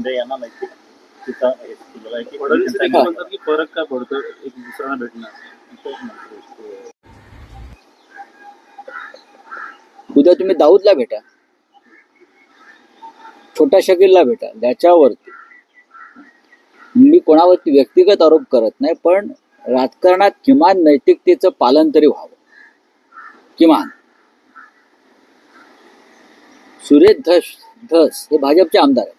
मुंडे यांना नैतिकतेचा केलेला आहे. की फडणवीस त्यांचा देखील म्हणतात की फरक काय पडतो? एक दुसऱ्यांना भेटणार. उद्या तुम्ही दाऊदला भेटा. छोट्या शकीलला भेटा. ज्याच्यावरती मी कोणावरती व्यक्तिगत आरोप करत नाही पण राजकारणात किमान नैतिकतेचं पालन तरी व्हावं. किमान. सुरेश धस धस हे भाजपचे आमदार आहेत.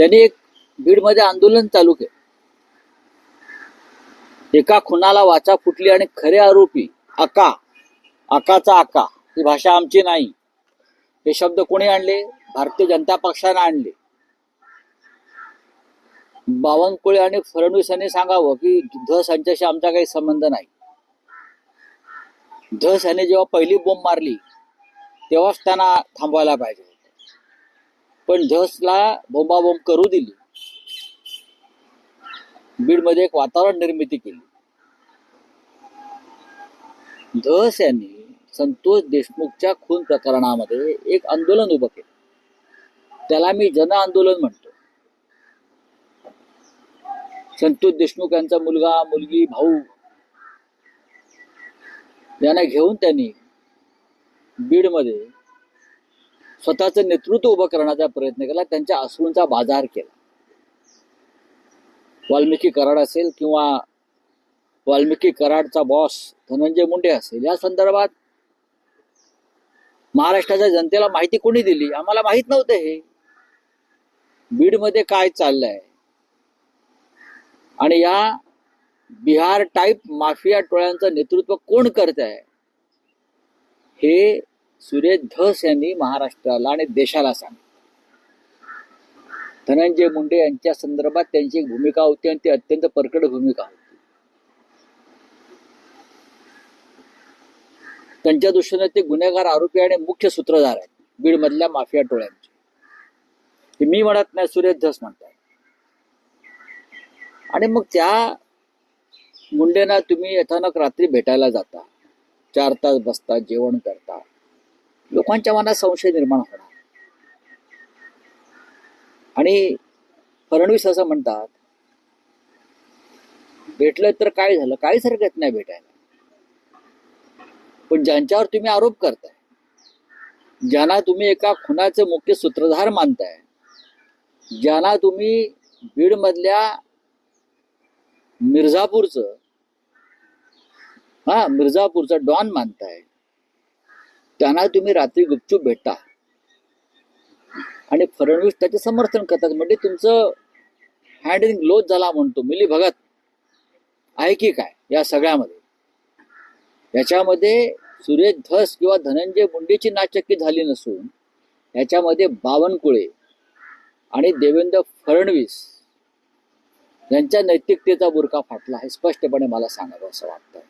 त्यांनी एक बीडमध्ये आंदोलन चालू केलं. एका खुनाला वाचा फुटली आणि खरे आरोपी अका आकाचा आका ही भाषा आमची नाही. हे शब्द कोणी आणले? भारतीय जनता पक्षाने आणले. बावनकुळे आणि फडणवीस यांनी सांगावं की धस यांच्याशी आमचा काही संबंध नाही. धस यांनी जेव्हा पहिली बोंब मारली तेव्हाच त्यांना थांबवायला पाहिजे. पण धसला बोंबाबोंब करू दिली. बीडमध्ये एक वातावरण निर्मिती केली. धस यांनी संतोष देशमुखच्या खून प्रकरणामध्ये एक आंदोलन उभं केलं. त्याला मी जन आंदोलन म्हणतो. संतोष देशमुख यांचा मुलगा मुलगी भाऊ यांना घेऊन त्यांनी बीडमध्ये स्वतःचं नेतृत्व उभं करण्याचा प्रयत्न केला त्यांच्या अश्रूंचा बाजार केला. वाल्मिकी कराड असेल किंवा वाल्मिकी कराडचा बॉस धनंजय मुंडे असेल या संदर्भात महाराष्ट्राच्या जनतेला माहिती कोणी दिली? आम्हाला माहीत नव्हतं हे. बीडमध्ये काय चाललंय? आणि या बिहार टाईप माफिया टोळ्यांचं नेतृत्व कोण करत आहे हे सुरेश धस यांनी महाराष्ट्राला आणि देशाला सांगितलं. धनंजय मुंडे यांच्या संदर्भात त्यांची एक भूमिका होती आणि ती अत्यंत परकड भूमिका होती. त्यांच्या दृष्टीने ते गुन्हेगार आरोपी आणि मुख्य सूत्रधार आहेत. बीडमधल्या माफिया टोळ्यांचे. मी म्हणत नाही सुरेश धस म्हणताय आणि मग त्या मुंडेना तुम्ही अचानक रात्री भेटायला जाता. चार तास बसता जेवण करता. लोकांच्या मनात संशय निर्माण होणार. आणि फडणवीस असं म्हणतात भेटलं तर काय झालं? काहीच हरकत नाही भेटायला? पण ज्यांच्यावर तुम्ही आरोप करताय ज्यांना तुम्ही एका खुनाचे मुख्य सूत्रधार मानताय ज्यांना तुम्ही बीडमधल्या मिर्झापूरचं हा मिर्झापूरचं डॉन मानताय त्यांना तुम्ही रात्री गुपचूप भेटता. आणि फडणवीस त्याचे समर्थन करतात. म्हणजे तुमचं हँडलिंग इन झाला म्हणतो. मिली भगत आहे की काय? या सगळ्यामध्ये. याच्यामध्ये सुरेश धस किंवा धनंजय मुंडेची नाचक्की झाली नसून याच्यामध्ये बावनकुळे आणि देवेंद्र फडणवीस यांच्या नैतिकतेचा बुरका फाटला हे स्पष्टपणे मला सांगावं असं वाटतं